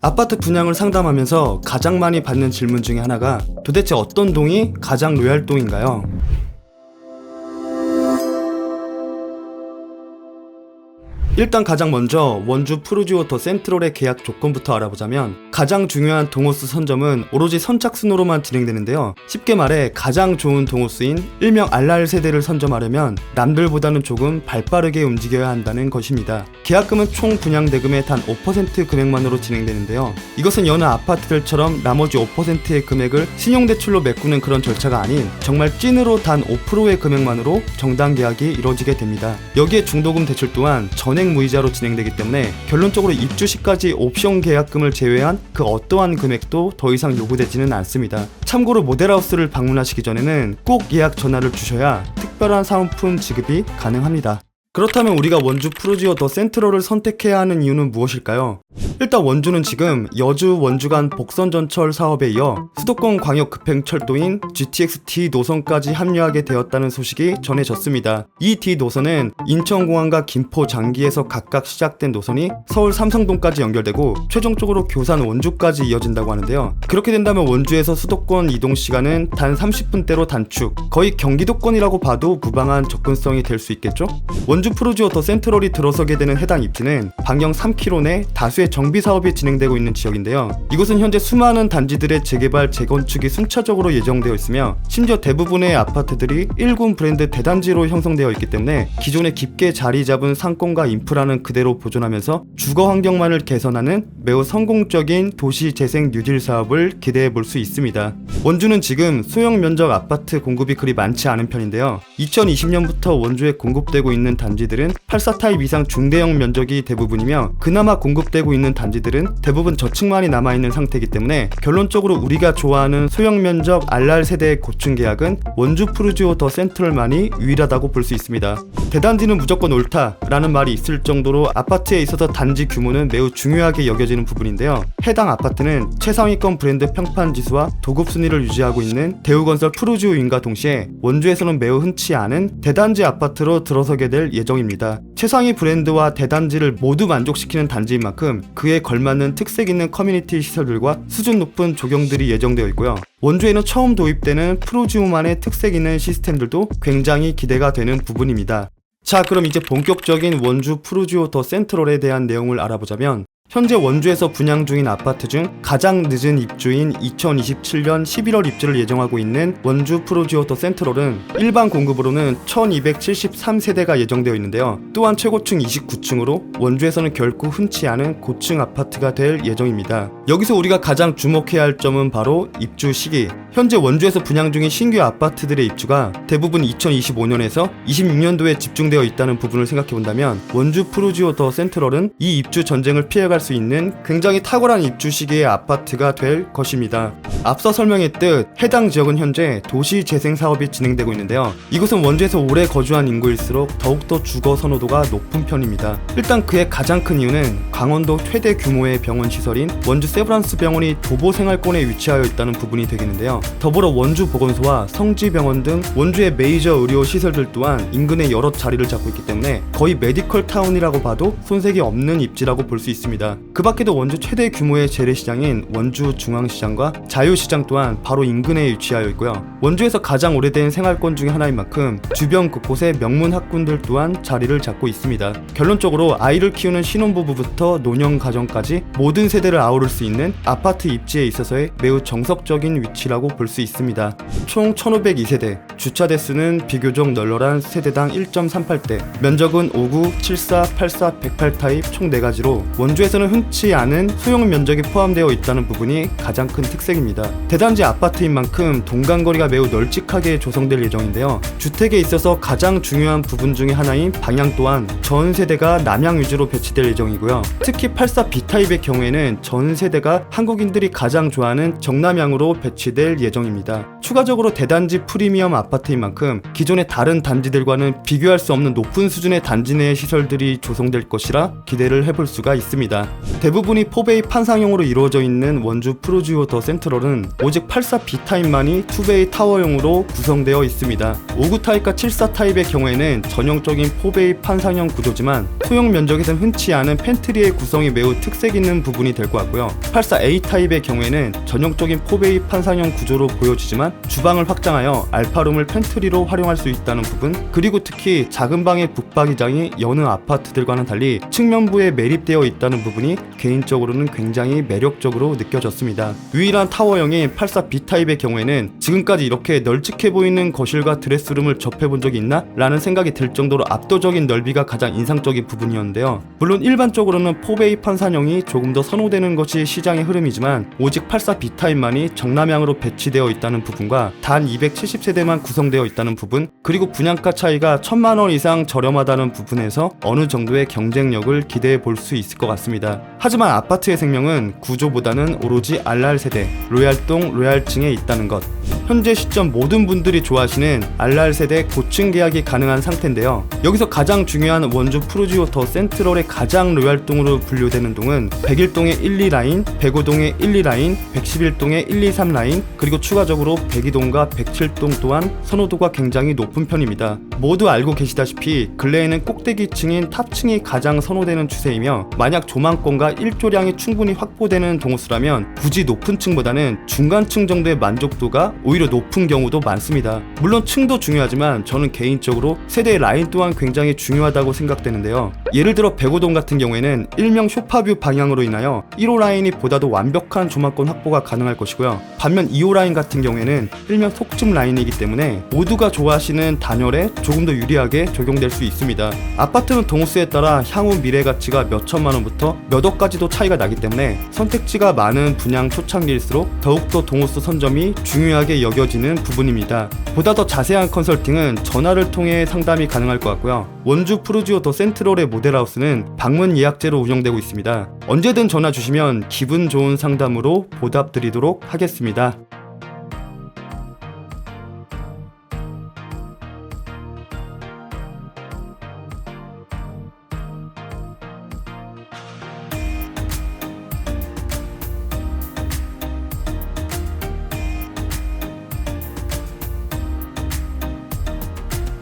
아파트 분양을 상담하면서 가장 많이 받는 질문 중에 하나가 도대체 어떤 동이 가장 로얄 동인가요? 일단 가장 먼저 원주 푸르지워터 센트럴의 계약 조건부터 알아보자면 가장 중요한 동호수 선점은 오로지 선착순으로만 진행되는데요. 쉽게 말해 가장 좋은 동호수인 일명 알랄 세대를 선점하려면 남들보다는 조금 발빠르게 움직여야 한다는 것입니다. 계약금은 총 분양 대금의 단 5% 금액만으로 진행되는데요. 이것은 여느 아파트들처럼 나머지 5%의 금액을 신용대출로 메꾸는 그런 절차가 아닌 정말 찐으로 단 5%의 금액만으로 정당 계약이 이루어지게 됩니다. 여기에 중도금 대출 또한 전액 무이자로 진행되기 때문에 결론적으로 입주 시까지 옵션 계약금을 제외한 그 어떠한 금액도 더 이상 요구되지는 않습니다. 참고로 모델하우스를 방문하시기 전에는 꼭 예약 전화를 주셔야 특별한 사은품 지급이 가능합니다. 그렇다면 우리가 원주 프로지오 더 센트럴을 선택해야 하는 이유는 무엇일까요? 일단 원주는 지금 여주 원주 간 복선 전철 사업에 이어 수도권 광역 급행철도인 GTX-D 노선까지 합류하게 되었다는 소식이 전해졌습니다. 이 D 노선은 인천공항과 김포 장기에서 각각 시작된 노선이 서울 삼성동까지 연결되고 최종적으로 교산 원주까지 이어진다고 하는데요. 그렇게 된다면 원주에서 수도권 이동 시간은 단 30분대로 단축, 거의 경기도권이라고 봐도 무방한 접근성이 될 수 있겠죠? 원주 프로지오 더 센트럴이 들어서게 되는 해당 입지는 방영 3km 내 다수 의 정비 사업이 진행되고 있는 지역인데요. 이곳은 현재 수많은 단지들의 재개발, 재건축이 순차적으로 예정되어 있으며 심지어 대부분의 아파트들이 1군 브랜드 대단지로 형성되어 있기 때문에 기존에 깊게 자리 잡은 상권과 인프라는 그대로 보존하면서 주거 환경만을 개선하는 매우 성공적인 도시 재생 뉴딜 사업을 기대해 볼 수 있습니다. 원주는 지금 소형 면적 아파트 공급이 그리 많지 않은 편인데요. 2020년부터 원주에 공급되고 있는 단지들은 84 타입 이상 중대형 면적이 대부분이며 그나마 공급되고 있는 단지들은 대부분 저층만이 남아 있는 상태이기 때문에 결론적으로 우리가 좋아하는 소형 면적 알랄 세대의 고층 계약은 원주 푸르지오 더 센트럴만이 유일하다고 볼 수 있습니다. 대단지는 무조건 옳다라는 말이 있을 정도로 아파트에 있어서 단지 규모는 매우 중요하게 여겨지는 부분인데요. 해당 아파트는 최상위권 브랜드 평판 지수와 도급 순위를 유지하고 있는 대우건설 푸르지오인과 동시에 원주에서는 매우 흔치 않은 대단지 아파트로 들어서게 될 예정입니다. 최상위 브랜드와 대단지를 모두 만족시키는 단지인 만큼 그에 걸맞는 특색 있는 커뮤니티 시설들과 수준 높은 조경들이 예정되어 있고요. 원주에는 처음 도입되는 프로지오만의 특색 있는 시스템들도 굉장히 기대가 되는 부분입니다. 자, 그럼 이제 본격적인 원주 프루지오 더 센트럴에 대한 내용을 알아보자면 현재 원주에서 분양 중인 아파트 중 가장 늦은 입주인 2027년 11월 입주를 예정하고 있는 원주 프로지오 더 센트럴은 일반 공급으로는 1273세대가 예정되어 있는데요. 또한 최고층 29층으로 원주에서는 결코 흔치 않은 고층 아파트가 될 예정입니다. 여기서 우리가 가장 주목해야 할 점은 바로 입주 시기. 현재 원주에서 분양 중인 신규 아파트들의 입주가 대부분 2025년에서 26년도에 집중되어 있다는 부분을 생각해 본다면 원주 프로지오 더 센트럴은 이 입주 전쟁을 피해갈 수 있는 굉장히 탁월한 입주 시기의 아파트가 될 것입니다. 앞서 설명했듯 해당 지역은 현재 도시 재생 사업이 진행되고 있는데요. 이곳은 원주에서 오래 거주한 인구일수록 더욱더 주거 선호도가 높은 편입니다. 일단 그의 가장 큰 이유는 강원도 최대 규모의 병원 시설인 원주 세브란스 병원이 도보 생활권에 위치하여 있다는 부분이 되겠는데요. 더불어 원주 보건소와 성지병원 등 원주의 메이저 의료 시설들 또한 인근에 여러 자리를 잡고 있기 때문에 거의 메디컬 타운이라고 봐도 손색이 없는 입지라고 볼 수 있습니다. 그 밖에도 원주 최대 규모의 재래시장인 원주 중앙시장과 자유시장 또한 바로 인근에 위치하여 있고요. 원주에서 가장 오래된 생활권 중의 하나인 만큼 주변 곳곳에 명문 학군들 또한 자리를 잡고 있습니다. 결론적으로 아이를 키우는 신혼부부부터 노년 가정까지 모든 세대를 아우를 수 있는 아파트 입지에 있어서의 매우 정석적인 위치라고 볼 수 있습니다. 총 1502세대, 주차 대수는 비교적 널널한 세대당 1.38대, 면적은 59, 74, 84, 108 타입 총 4가지로 원주에서는 흔치 않은 소형 면적이 포함되어 있다는 부분이 가장 큰 특색입니다. 대단지 아파트인 만큼 동간거리가 매우 널찍하게 조성될 예정인데요. 주택에 있어서 가장 중요한 부분 중의 하나인 방향 또한 전 세대가 남향 위주로 배치될 예정이고요. 특히 84 B타입의 경우에는 전 세대가 한국인들이 가장 좋아하는 정남향으로 배치될 예정입니다. 추가적으로 대단지 프리미엄 아파트인 만큼 기존의 다른 단지들과는 비교할 수 없는 높은 수준의 단지 내 시설들이 조성될 것이라 기대를 해볼 수가 있습니다. 대부분이 포베이 판상형으로 이루어져 있는 원주 프로지오 더 센트럴은 오직 84 B타입만이 투베이 타워형으로 구성되어 있습니다. 59 타입과 74 타입의 경우에는 전형적인 포베이 판상형 구조지만 소형 면적에선 흔치 않은 팬트리의 구성이 매우 특색 있는 부분이 될 것 같고요. 84 A 타입의 경우에는 전형적인 포베이 판상형 구조로 보여지지만 주방을 확장하여 알파룸을 팬트리로 활용할 수 있다는 부분 그리고 특히 작은 방의 북박이장이 여느 아파트들과는 달리 측면부에 매립되어 있다는 부분이 개인적으로는 굉장히 매력적으로 느껴졌습니다. 유일한 타워형인 84 B 타입의 경우에는 지금까지 이렇게 널찍해 보이는 거실과 드레스룸을 접해본 적이 있나? 라는 생각이 들 정도로 압도적인 넓이가 가장 인상적인 부분이었는데요. 물론 일반적으로는 포베이 판산형이 조금 더 선호되는 것이 시장의 흐름이지만 오직 84 B 타입만이 정남향으로 배치되어 있다는 부분과 단 270세대만 구성되어 있다는 부분 그리고 분양가 차이가 천만 원 이상 저렴하다는 부분에서 어느 정도의 경쟁력을 기대해 볼 수 있을 것 같습니다. 하지만 아파트의 생명은 구조보다는 오로지 알랄 세대, 로얄동 로얄층에 있다는 것. 현재 시점 모든 분들이 좋아하시는 알랄 세대 고층 계약이 가능한 상태인데요. 여기서 가장 중요한 원주 프루지오터 센트럴의 가장 로얄동으로 분류되는 동은 101동의 1, 2라인, 105동의 1, 2라인, 111동의 1, 2, 3라인, 그리고 추가적으로 102동과 107동 또한 선호도가 굉장히 높은 편입니다. 모두 알고 계시다시피 근래에는 꼭대기층인 탑층이 가장 선호되는 추세이며 만약 조망권과 일조량이 충분히 확보되는 동호수라면 굳이 높은 층보다는 중간층 정도의 만족도가 오히려 높은 경우도 많습니다. 물론 층도 중요하지만 저는 개인적으로 세대의 라인 또한 굉장히 중요하다고 생각되는데요. 예를 들어 105동 같은 경우에는 일명 쇼파뷰 방향으로 인하여 1호 라인이 보다도 완벽한 조망권 확보가 가능할 것이고요. 반면 2호 라인 같은 경우에는 일명 속쯤 라인이기 때문에 모두가 좋아하시는 단열에 조금 더 유리하게 적용될 수 있습니다. 아파트는 동호수에 따라 향후 미래 가치가 몇 천만 원부터 몇 억까지도 차이가 나기 때문에 선택지가 많은 분양 초창기일수록 더욱더 동호수 선점이 중요하게 여겨지는 부분입니다. 보다 더 자세한 컨설팅은 전화를 통해 상담이 가능할 것 같고요. 원주 프루지오 더 센트럴의 모델하우스는 방문 예약제로 운영되고 있습니다. 언제든 전화 주시면 기분 좋은 상담으로 보답드리도록 하겠습니다.